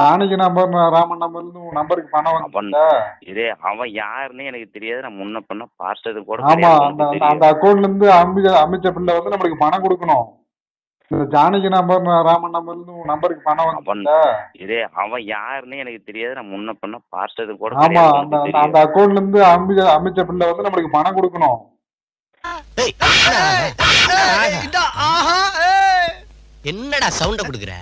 Janaki number Raman நம்பர்ல நம்பருக்கு பணம் வந்துச்சுல இதே அவன் யாருன்னு எனக்கு தெரியாது. நான் முன்ன பண்ண பார்த்தது கூட ஆமா அந்த அந்த- அக்கௌண்ட்ல இருந்து அமைச்ச அமைச்ச பிள்ளை வந்து நம்மளுக்கு பணம் கொடுக்கணும். இந்த ஜானகி நம்பர் ராமன் நம்பர்ல நம்பருக்கு பணம் வந்துச்சுல இதே அவன் யாருன்னு எனக்கு தெரியாது. நான் முன்ன பண்ண பார்த்தது கூட ஆமா அந்த அந்த- அக்கௌண்ட்ல இருந்து அமைச்ச அமைச்ச பிள்ளை வந்து நம்மளுக்கு பணம் கொடுக்கணும். என்னடா சவுண்ட குடுக்குற?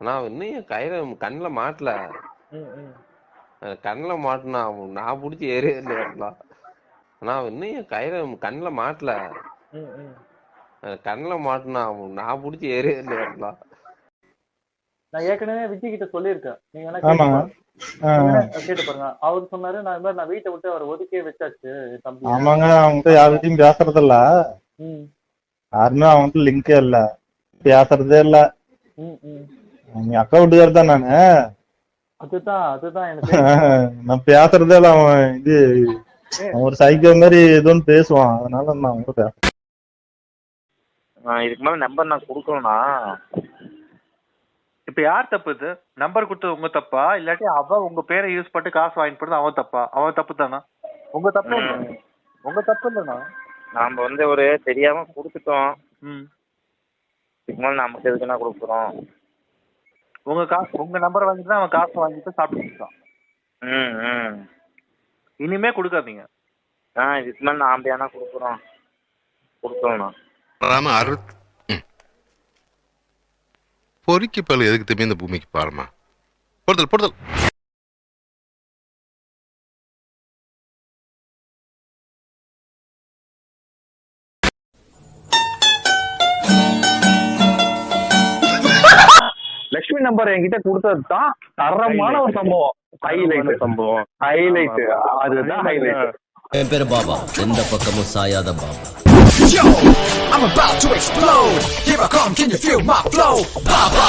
நான் இன்னும் என் கையில கண்ணில் மாட்டல. கண்ணில் மாட்டினா நான் பிடிச்சி ஏறியதில்லை வரலாம் நான் இன்னும் என் கையில கண்ணில் மாட்டல. கண்ணில் மாட்டினா நான் பிடிச்சி ஏறியதில்லை வரலாம் நான் ஏற்கனவே விஜய் கிட்ட சொல்லியிருக்கேன். நீங்க ஆமாங்க. கேட்டு பாருங்க. அவர் சொன்னாரு நான் இந்த மாதிரி நான் வீட்டை விட்டு அவர் ஒதுக்கியே வச்சாச்சு தம்பி. ஆமாங்க அவங்ககிட்ட யார்கிட்டயும் பேசுறது இல்ல யாருமே அவங்ககிட்ட லிங்கே இல்ல. பேசுறதே இல்ல. ம் ம் எங்க அக்கா வீட்டுக்காரர் தான் நானு? அதுதான் அதுதான் எனக்கு நான் பேசுறதே இல்ல அவன் இது அவன் ஒரு சைக்கோ மாதிரி எதுவும் பேசுவான். அதனால நான் அவங்க பேச நான் இதுக்கு மேல நம்பர் நான் கொடுக்கணும்னா இப்ப யார் தப்பு இது? நம்பர் கொடுத்தது உங்க தப்பா? இல்லாட்டி அவ உங்க பேரை யூஸ் பண்ணிட்டு காசு வாங்கிட்டு போறது அவன் தப்பா? அவன் தப்பு தானா? உங்க தப்பு இல்ல. உங்க தப்பு இல்லைண்ணா. நாம வந்து ஒரு தெரியாம கொடுத்துட்டோம். ம். இதுக்கு மேல நமக்கு எதுக்குன்னா கொடுக்குறோம்? உங்க காசு உங்க நம்பர் வாங்கிட்டு தான் அவன் காசு வாங்கிட்டு சாப்பிட்டு இருக்கான். ம் ம். இனிமே கொடுக்காதீங்க. ஆ இதுக்கு மேல நாம ஏன்னா கொடுக்குறோம். கொடுக்கணும்ண்ணா ராம அறுத் ம். பொறுக்கி பல்லு எதுக்கு திரும்பி இந்த பூமிக்கு பாருமா பொறுத்தல் பொறுத்தல். லட்சுமி நம்பர் என்கிட்ட கொடுத்தது தான் தரமான ஒரு சம்பவம். ஹைலைட் சம்பவம். ஹைலைட் அதுதான் ஹைலைட் என் பேரு பாபா. எந்த பக்கமும் சாயாத Baba. Yo, I'm about to explode. Here I come, can you feel my flow? Baba.